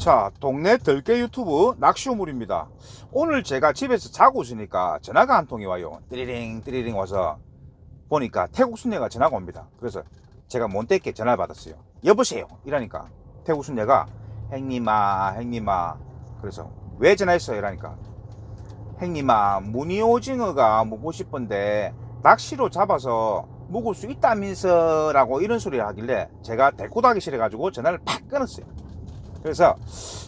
자, 동네 들깨 유튜브 낚시우물입니다. 오늘 제가 집에서 자고 있으니까 전화가 한 통이 와요. 띠리링, 띠리링 와서 보니까 태국 순녀가 전화가 옵니다. 그래서 제가 몬떼께 전화를 받았어요. 여보세요. 이러니까 태국 순녀가 행님아, 행님아. 그래서 왜 전화했어요? 이러니까 행님아, 무늬 오징어가 먹고 싶은데 낚시로 잡아서 먹을 수 있다면서 라고 이런 소리를 하길래 제가 데리고 가기 싫어가지고 전화를 팍 끊었어요. 그래서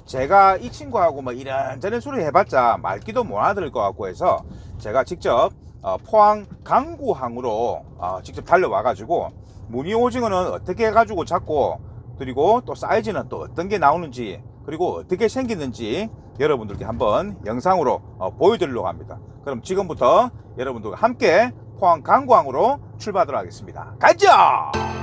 제가 이 친구하고 뭐 이런저런 소리 해봤자 말귀도 못 알아들을 것 같고 해서 제가 직접 어, 포항 강구항으로 어, 직접 달려와가지고 무늬 오징어는 어떻게 해가지고 잡고 그리고 또 사이즈는 또 어떤 게 나오는지 그리고 어떻게 생기는지 여러분들께 한번 영상으로 어, 보여드리려고 합니다. 그럼 지금부터 여러분들과 함께 포항 강구항으로 출발하도록 하겠습니다. 가자!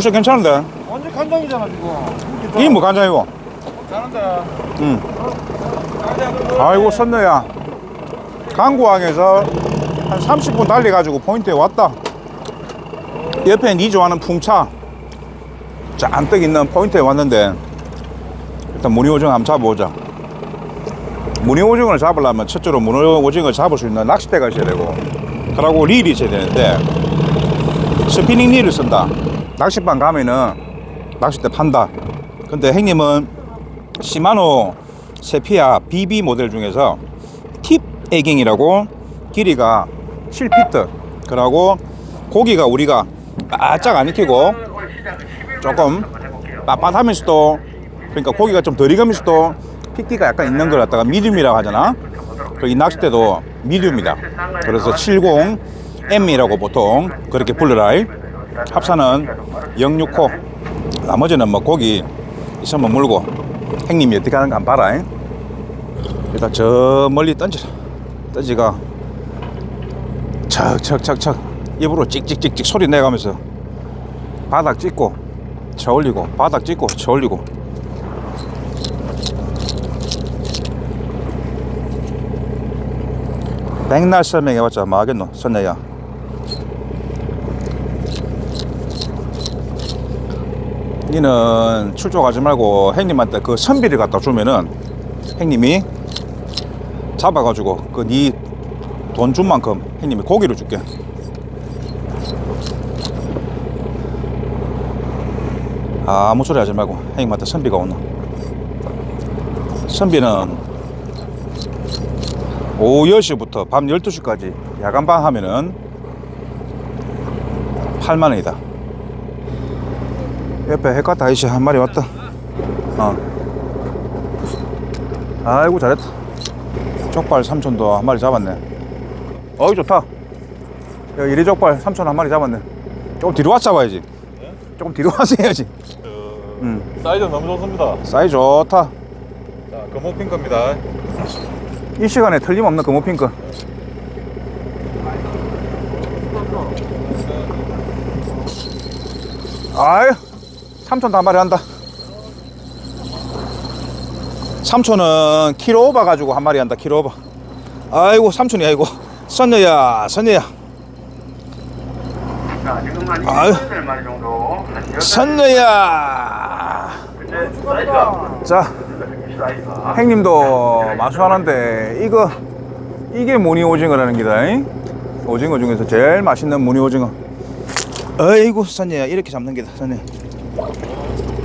물색 괜찮은데? 완전 간장이잖아 지금. 이게 뭐 간장이고? 잘한다. 응. 간장. 아이고 선녀야 강구항에서 한 30분 달려가지고 포인트에 왔다 옆에 니 좋아하는 풍차 잔뜩 있는 포인트에 왔는데 일단 무늬오징어 한번 잡아보자 무늬오징어를 잡으려면 첫째로 무늬오징어 잡을 수 있는 낚싯대가 있어야 되고 그러고 릴이 있어야 되는데 스피닝 릴을 쓴다 낚시방 가면은 낚싯대 판다. 근데 형님은 시마노 세피아 BB 모델 중에서 팁 에깅이라고 길이가 7피트. 그러고 고기가 우리가 바짝 안 익히고 조금 빳빳하면서도 그러니까 고기가 좀 덜 익으면서도 핏기가 약간 있는 걸 갖다가 미디움이라고 하잖아. 그이 낚싯대도 미디움이다. 그래서 70M이라고 보통 그렇게 불러라 합사는 065 나머지는 뭐 고기 있으면 물고 형님이 어떻게 하는가 한번 봐라 잉. 일단 저 멀리 던지라. 던지가 척척척척. 입으로 찍찍찍찍 소리 내가면서 바닥 찍고 쳐 올리고 바닥 찍고 쳐 올리고. 백날 설명해봤자 뭐 하겠노 선녀야 니는 출조 가지 말고 형님한테 그 선비를 갖다 주면은 형님이 잡아가지고 그 니 돈 준 만큼 형님이 고기를 줄게. 아무 소리 하지 말고 형님한테 선비가 오나. 선비는 오후 10시부터 밤 12시까지 야간방 하면은 8만 원이다. 옆에 해까다 아이씨 한 마리 왔다. 어. 아이고 잘했다. 족발 삼촌도 한 마리 잡았네. 어이 좋다. 야, 이리 족발 삼촌 한 마리 잡았네. 조금 뒤로 와서 잡아야지. 조금 뒤로 와서 해야지. 음. 사이즈 너무 좋습니다. 사이즈 좋다. 자, 검은 핑크입니다. 이 시간에 틀림없는 금호핑크. 아유, 삼촌도 한 마리 한다. 삼촌은 키로 오버 가지고 한 마리 한다, 키로 오버. 아이고, 삼촌이 아이고. 선녀야, 선녀야. 자, 지금 한 아유. 28마리 정도. 선녀야. 근데 사이즈가 자, 사이즈가 형님도 마수하는데, 이거, 이게 무늬 오징어라는 기다. 잉? 오징어 중에서 제일 맛있는 무늬 오징어. 아이고, 선녀야. 이렇게 잡는 기다, 선녀. Thank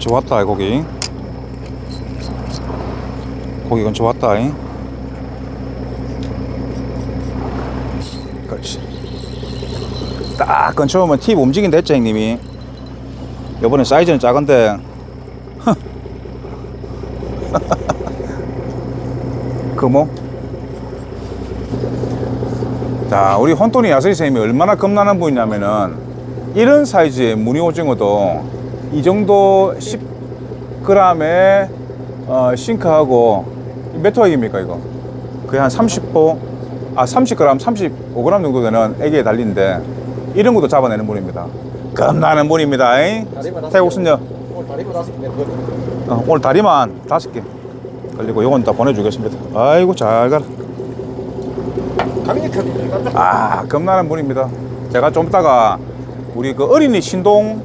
좋았다 이 고기. 고기 건 좋았다 이. 그렇지. 딱 건쳐오면 팁 움직인다 했죠 형님이. 요번에 사이즈는 작은데. 금호? 자 우리 혼돈이 야스리 선생님이 얼마나 겁나는 분이냐면은 이런 사이즈의 무늬 오징어도 이 정도 10g에 어, 싱크하고 몇 호액입니까 이거? 거의 한 30호 아 30g 35g 정도 되는 애기에 달리는데 이런 것도 잡아내는 분입니다. 겁나는 분입니다 잉? 태국 순녀. 어, 오늘 다리만 다섯 개. 걸리고 요건 다 보내주겠습니다. 아이고 잘 가라. 깜짝 아 겁나는 분입니다. 제가 좀 이따가 우리 그 어린이 신동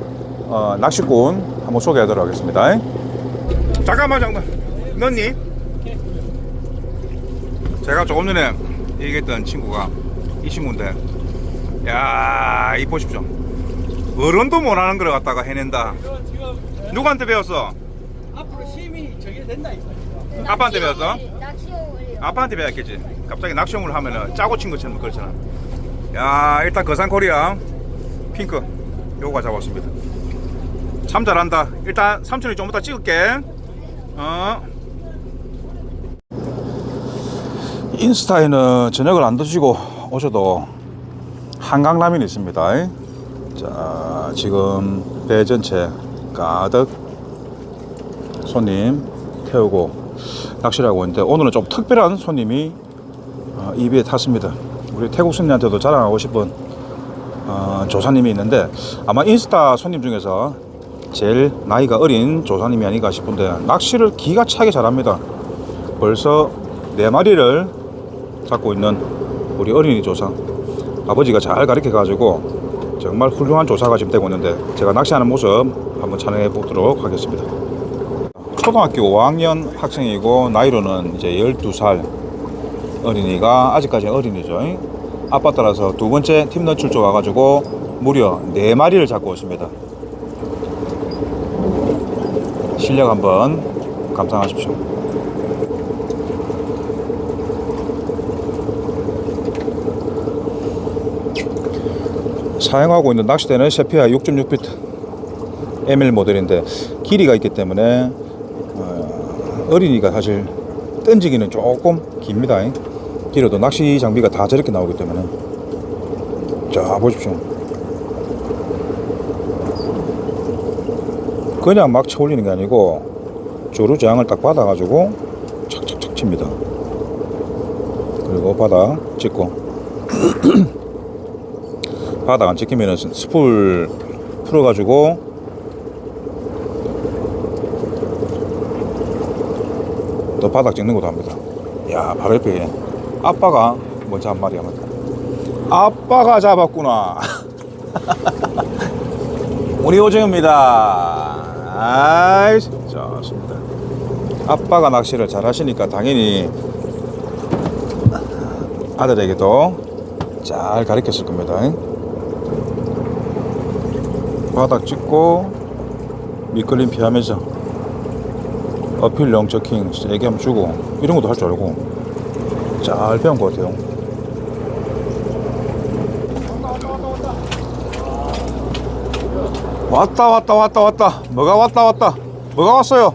어, 낚시꾼 한번 소개하도록 하겠습니다 잠깐만 잠깐만 너니? 제가 조금 전에 얘기했던 친구가 이 친구인데 야 이 보십시오 어른도 못하는 걸 갖다가 해낸다 누구한테 배웠어? 앞으로 힘이 저게 된다 이거. 아빠한테 배웠어? 아빠한테 배웠겠지. 갑자기 낚시용을 하면은 짜고 친 것처럼 그렇잖아. 야, 일단 거산 코리아 핑크 요거 잡았습니다. 참 잘한다. 일단 삼촌이 좀 이따 찍을게. 어. 인스타에는 저녁을 안 드시고 오셔도 한강라면이 있습니다. 자, 지금 배 전체 가득 손님 태우고 낚시를 하고 있는데 오늘은 좀 특별한 손님이 어, 이 배에 탔습니다. 우리 태국 손님한테도 자랑하고 싶은 어, 조사님이 있는데 아마 인스타 손님 중에서 제일 나이가 어린 조사님이 아닌가 싶은데 낚시를 기가 차게 잘합니다. 벌써 네 마리를 잡고 있는 우리 어린이 조사 아버지가 잘 가르쳐 가지고 정말 훌륭한 조사가 지금 되고 있는데 제가 낚시하는 모습 한번 촬영해 보도록 하겠습니다. 초등학교 5학년 학생이고 나이로는 이제 12살 어린이가 아직까지 어린이죠. 아빠 따라서 두 번째 팀 런 출조 와가지고 무려 네 마리를 잡고 있습니다. 실력 한번 감상하십시오. 사용하고 있는 낚싯대는 셰피아 6.6피트 ML 모델인데 길이가 있기 때문에 어, 어린이가 사실 던지기는 조금 깁니다. 길어도 낚시 장비가 다 저렇게 나오기 때문에 자 보십시오. 그냥 막 쳐올리는 게 아니고 조루 저항을 딱 받아가지고 착착착 칩니다. 그리고 바닥 찍고 바닥 안 찍히면은 스풀 풀어가지고 또 바닥 찍는 것도 합니다. 야, 바로 옆에 아빠가 먼저 한 마리 합니다. 아빠가 잡았구나. 우리 오정입니다. 아이, 좋습니다. 아빠가 낚시를 잘 하시니까 당연히 아들에게도 잘 가르쳤을 겁니다. 바닥 찍고 미끌림 피하면서 어필 영처킹 세게 한번 주고 이런 것도 할 줄 알고 잘 배운 것 같아요. 왔다 왔다 왔다 왔다 뭐가 왔다 왔다 뭐가 왔어요?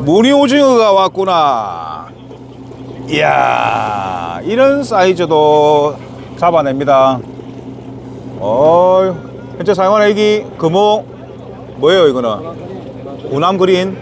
무늬 오징어가 왔구나. 이야 이런 사이즈도 잡아냅니다. 어이 현재 사용하는 애기 금호 뭐예요 이거는? 우남 그린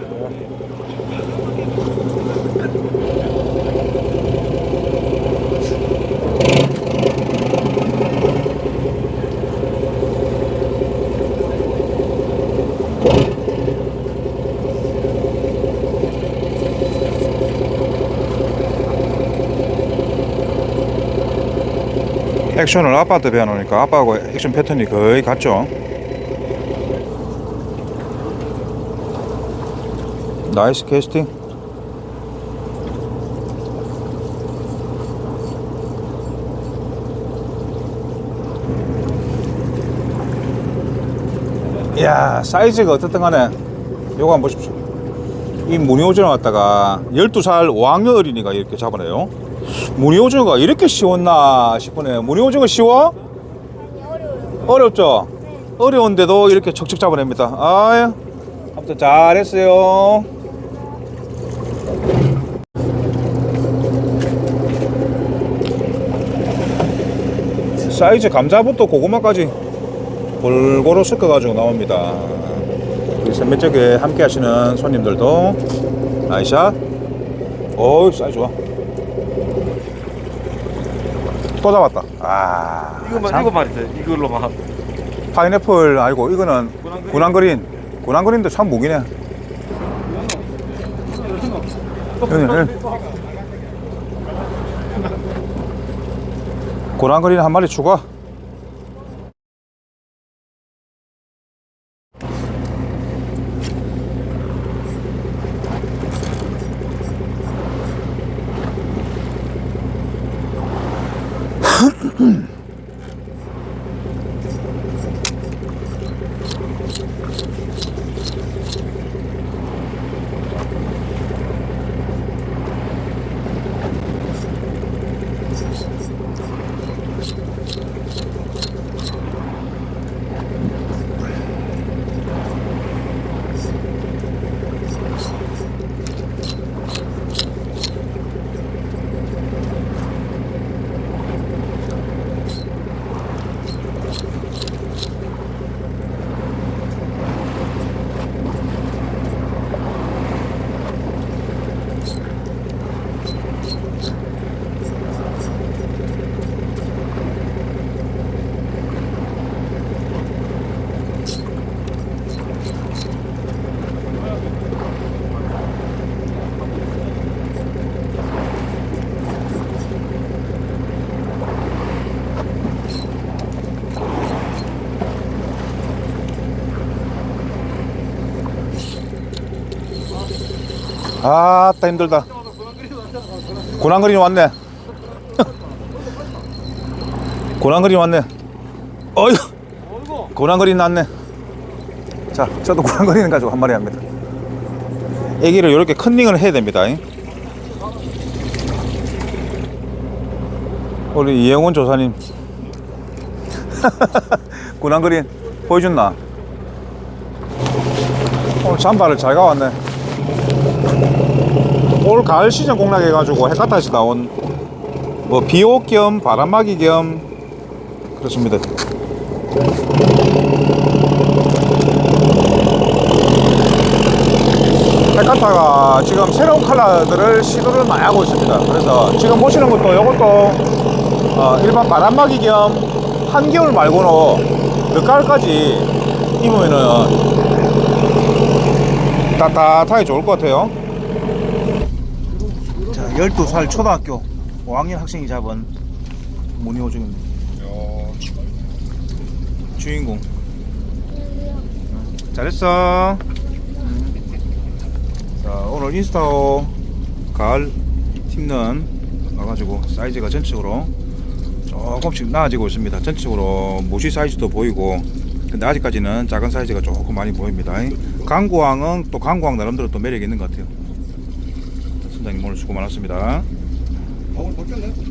액션을 아빠한테 배워놓으니까 아빠하고 액션 패턴이 거의 같죠 나이스 캐스팅 이야 사이즈가 어떻든 간에 요거 한번 보십시오. 이 무늬오징어 갖다가 12살 5학년 어린이가 이렇게 잡아내요. 무늬오징어가 이렇게 쉬웠나 싶으네요. 무늬오징어 쉬워? 어렵죠? 어려운데도 이렇게 척척 잡아냅니다. 아유, 아무튼 잘했어요. 사이즈 감자부터 고구마까지 골고루 섞어가지고 나옵니다. 우리 선매쪽에 함께 하시는 손님들도 나이샷. 어이, 사이즈 좋아. 또 잡았다. 아. 이거만 참. 이거만 있어요. 이걸로만. 파인애플 아니고 이거는 군안그린 군안그린도 참 무기네 네, 네. 군안그린 한 마리 추가 아따 힘들다. 군안그린 왔네. 군안그린 왔네. 어휴 군안그린 났네. 자 저도 군안그린 가지고 한 마리 합니다. 애기를 이렇게 컨닝을 해야 됩니다. 우리 이영훈 조사님. 군안그린 보여줬나? 오늘 잠바를 잘 가왔네 올 가을 시즌 공략해가지고 해카타에서 나온 뭐 비옥 겸 바람막이 겸 그렇습니다. 해카타가 지금 새로운 컬러들을 시도를 많이 하고 있습니다. 그래서 지금 보시는 것도 이것도 어, 일반 바람막이 겸 한겨울 말고는 늦가을까지 입으면은 따뜻하게 좋을 것 같아요. 자, 12살 초등학교 5학년 학생이 잡은 무늬오징어입니다. 주인공. 잘했어. 자, 오늘 인스타오 가을 팀는 와가지고 사이즈가 전체적으로 조금씩 나아지고 있습니다. 전체적으로 모시 사이즈도 보이고 근데 아직까지는 작은 사이즈가 조금 많이 보입니다. 강구항은 또 강구항 나름대로 또 매력이 있는 것 같아요. 수고 많았습니다. 오늘 바뀌었네.